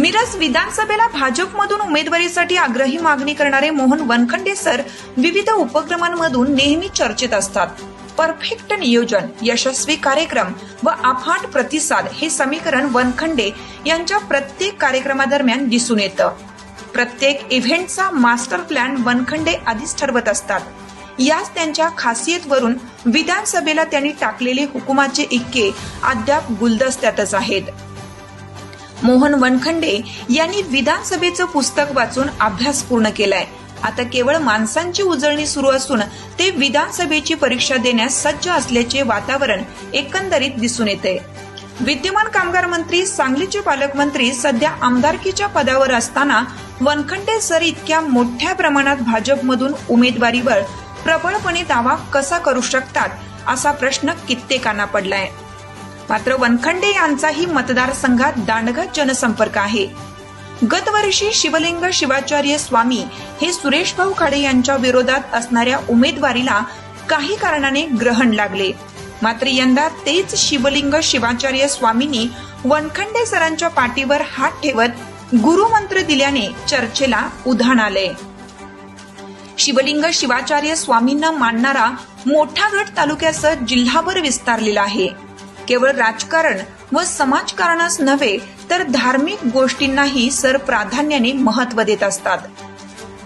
मिरज विधानसभेला भाजपमधून उमेदवारीसाठी आग्रही मागणी करणारे मोहन वनखंडे सर विविध उपक्रमांमधून नेहमी चर्चेत असतात. परफेक्ट नियोजन यशस्वी कार्यक्रम व अफाट प्रतिसाद हे समीकरण वनखंडे यांच्या प्रत्येक कार्यक्रमादरम्यान दिसून येतं. प्रत्येक इव्हेंटचा मास्टर प्लॅन वनखंडे आधीच ठरवत असतात. याच त्यांच्या खासियतवरून विधानसभेला त्यांनी टाकलेले हुकुमाचे इक्के अद्याप गुलदस्त्यातच आहेत. मोहन वनखंडे यांनी विधानसभेचं पुस्तक वाचून अभ्यास पूर्ण केलाय. आता केवळ माणसांची उजळणी सुरू असून ते विधानसभेची परीक्षा देण्यास सज्ज असल्याचे वातावरण एकंदरीत दिसून येते विद्यमान कामगार मंत्री सांगलीचे पालकमंत्री सध्या आमदारकीच्या पदावर असताना वनखंडे सर इतक्या मोठ्या प्रमाणात भाजपमधून उमेदवारीवर प्रबळपणे दावा कसा करू शकतात असा प्रश्न कित्येकांना पडलाय. मात्र वनखंडे यांचाही मतदारसंघात दांडगा जनसंपर्क आहे. गतवर्षी शिवलिंग शिवाचार्य स्वामी हे सुरेश भाऊ खाडे यांच्या विरोधात असणाऱ्या उमेदवारीला काही कारणाने ग्रहण लागले. मात्र यंदा तेच शिवलिंग शिवाचार्य स्वामींनी वनखंडे सरांच्या पाठीवर हात ठेवत गुरुमंत्र दिल्याने चर्चेला उधाण आले. शिवलिंग शिवाचार्य स्वामींना मानणारा मोठा गट तालुक्यासह जिल्हाभर विस्तारलेला आहे. केवळ राजकारण व समाजकारणास नव्हे तर धार्मिक गोष्टींनाही सर प्राधान्याने महत्त्व देत असतात.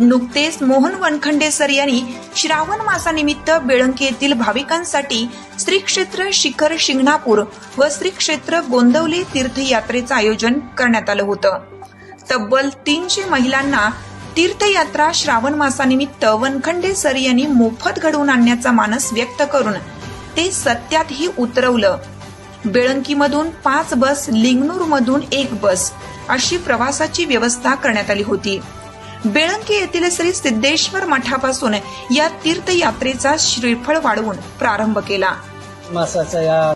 नुकतेच मोहन वनखंडे सर यांनी श्रावण मासानिमित्त बेळंकी येथील भाविकांसाठी श्री क्षेत्र शिखर शिंगणापूर व श्री क्षेत्र गोंदवली तीर्थयात्रेचं आयोजन करण्यात आलं होतं. तब्बल तीनशे महिलांना तीर्थयात्रा श्रावण मासानिमित्त वनखंडे सर यांनी मोफत घडवून आणण्याचा मानस व्यक्त करून ते सत्यातही उतरवलं. बेळंकीमधून पाच बस लिंगणूरमधून एक बस अशी प्रवासाची व्यवस्था करण्यात आली होती. बेळंकी येथील श्री सिद्धेश्वर मठापासून या तीर्थयात्रेचा श्रीफळ वाढवून प्रारंभ केला. मासाचा या